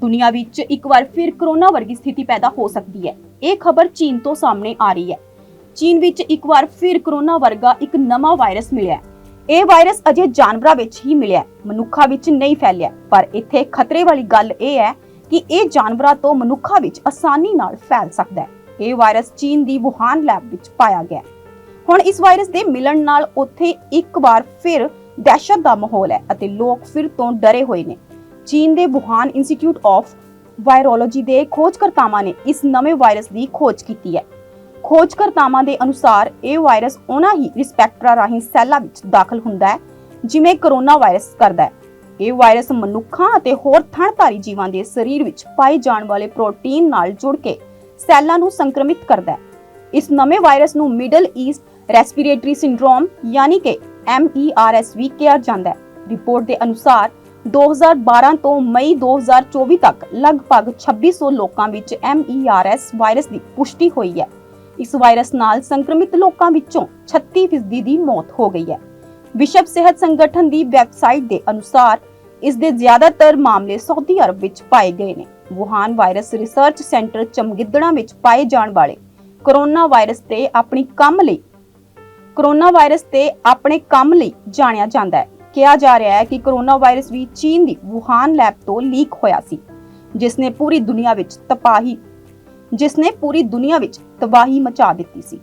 ਦੁਨੀਆ ਵਿੱਚ ਇੱਕ ਵਾਰ ਫਿਰ ਕਰੋਨਾ ਵਰਗੀ ਸਥਿਤੀ ਪੈਦਾ ਹੋ ਸਕਦੀ ਹੈ। ਇਹ ਖਬਰ ਚੀਨ ਤੋਂ ਸਾਹਮਣੇ ਆ ਰਹੀ ਹੈ। ਚੀਨ ਵਿੱਚ ਇੱਕ ਵਾਰ ਫਿਰ ਕਰੋਨਾ ਵਰਗਾ ਇੱਕ ਨਵਾਂ ਵਾਇਰਸ ਮਿਲਿਆ ਹੈ। ਇਹ ਵਾਇਰਸ ਅਜੇ ਜਾਨਵਰਾਂ ਵਿੱਚ ਹੀ ਮਿਲਿਆ ਮਨੁੱਖਾਂ ਵਿੱਚ ਨਹੀਂ ਫੈਲਿਆ ਪਰ ਇੱਥੇ ਖਤਰੇ ਵਾਲੀ ਗੱਲ ਇਹ ਹੈ ਕਿ ਇਹ ਜਾਨਵਰਾਂ ਤੋਂ ਮਨੁੱਖਾਂ ਵਿੱਚ ਆਸਾਨੀ ਨਾਲ ਫੈਲ ਸਕਦਾ ਹੈ। ਇਹ ਵਾਇਰਸ ਚੀਨ ਦੀ ਵੁਹਾਨ ਲੈਬ ਵਿੱਚ ਪਾਇਆ ਗਿਆ ਹੁਣ ਇਸ ਵਾਇਰਸ ਦੇ ਮਿਲਣ ਨਾਲ ਉੱਥੇ ਇੱਕ ਵਾਰ ਫਿਰ ਦਹਿਸ਼ਤ ਦਾ ਮਾਹੌਲ ਹੈ ਅਤੇ ਲੋਕ ਫਿਰ ਤੋਂ ਡਰੇ ਹੋਏ ਨੇ। ਚੀਨ ਦੇ ਵੁਹਾਨ ਇੰਸਟੀਚਿਊਟ ਆਫ ਵਾਇਰੋਲੋਜੀ ਦੇ ਖੋਜਕਰਤਾਵਾਂ ਨੇ ਇਸ ਨਵੇਂ ਵਾਇਰਸ ਦੀ ਖੋਜ ਕੀਤੀ ਹੈ। ਖੋਜਕਰਤਾਵਾਂ ਦੇ ਅਨੁਸਾਰ ਇਹ ਵਾਇਰਸ ਉਹਨਾਂ ਹੀ ਰਿਸਪੈਕਟਰਾਂ ਰਾਹੀਂ ਸੈੱਲਾਂ ਵਿੱਚ ਦਾਖਲ ਹੁੰਦਾ ਹੈ, ਜਿਵੇਂ ਕਰੋਨਾ ਵਾਇਰਸ ਕਰਦਾ ਹੈ। ਇਹ ਵਾਇਰਸ ਮਨੁੱਖਾਂ ਅਤੇ ਹੋਰ ਥਣਧਾਰੀ ਜੀਵਾਂ ਦੇ ਸਰੀਰ ਵਿੱਚ ਪਾਏ ਜਾਣ ਵਾਲੇ ਪ੍ਰੋਟੀਨ ਨਾਲ ਜੁੜ ਕੇ ਸੈੱਲਾਂ ਨੂੰ ਸੰਕਰਮਿਤ ਕਰਦਾ ਹੈ। ਇਸ ਨਵੇਂ ਵਾਇਰਸ ਨੂੰ ਮਿਡਲ ਈਸਟ ਰੈਸਪੀਰੇਟਰੀ ਸਿੰਡਰੋਮ ਯਾਨੀ ਕਿ MERS ਵੀ ਕਿਹਾ ਜਾਂਦਾ ਹੈ। ਰਿਪੋਰਟ ਦੇ ਅਨੁਸਾਰ 2012 ਤੋਂ ਮਈ 2024 ਤੱਕ ਲਗਭਗ 2600 ਲੋਕਾਂ ਵਿੱਚ MERS ਵਾਇਰਸ ਦੀ ਪੁਸ਼ਟੀ ਹੋਈ ਹੈ। ਇਸ ਵਾਇਰਸ ਨਾਲ ਸੰਕ੍ਰਮਿਤ ਲੋਕਾਂ ਵਿੱਚੋਂ 36% ਦੀ ਮੌਤ ਹੋ ਗਈ ਹੈ। ਵਿਸ਼ਵ ਸਿਹਤ ਸੰਗਠਨ ਦੀ ਵੈਬਸਾਈਟ ਦੇ ਅਨੁਸਾਰ ਇਸ ਦੇ ਜ਼ਿਆਦਾਤਰ ਮਾਮਲੇ ਸਾਊਦੀ ਅਰਬ ਵਿੱਚ ਪਾਏ ਗਏ ਨੇ। ਵੁਹਾਨ ਵਾਇਰਸ ਰਿਸਰਚ ਸੈਂਟਰ ਚਮਗਿੱਦੜਾਂ ਵਿੱਚ ਪਾਏ ਜਾਣ ਵਾਲੇ ਕੋਰੋਨਾ ਵਾਇਰਸ ਤੇ ਆਪਣੀ ਕੰਮ ਲਈ ਕਰੋਨਾ ਵਾਇਰਸ ਤੇ ਆਪਣੇ ਕੰਮ ਲਈ ਜਾਣਿਆ ਜਾਂਦਾ ਹੈ। ਕਿਹਾ ਜਾ ਰਿਹਾ ਹੈ ਕਿ ਕੋਰੋਨਾ ਵਾਇਰਸ ਵੀ ਚੀਨ ਦੀ ਵੁਹਾਨ ਲੈਬ ਤੋਂ ਲੀਕ ਹੋਇਆ ਸੀ ਜਿਸ ਨੇ ਪੂਰੀ ਦੁਨੀਆ ਵਿੱਚ ਤਬਾਹੀ ਜਿਸ ਨੇ ਪੂਰੀ ਦੁਨੀਆ ਵਿੱਚ ਤਬਾਹੀ ਮਚਾ ਦਿੱਤੀ ਸੀ।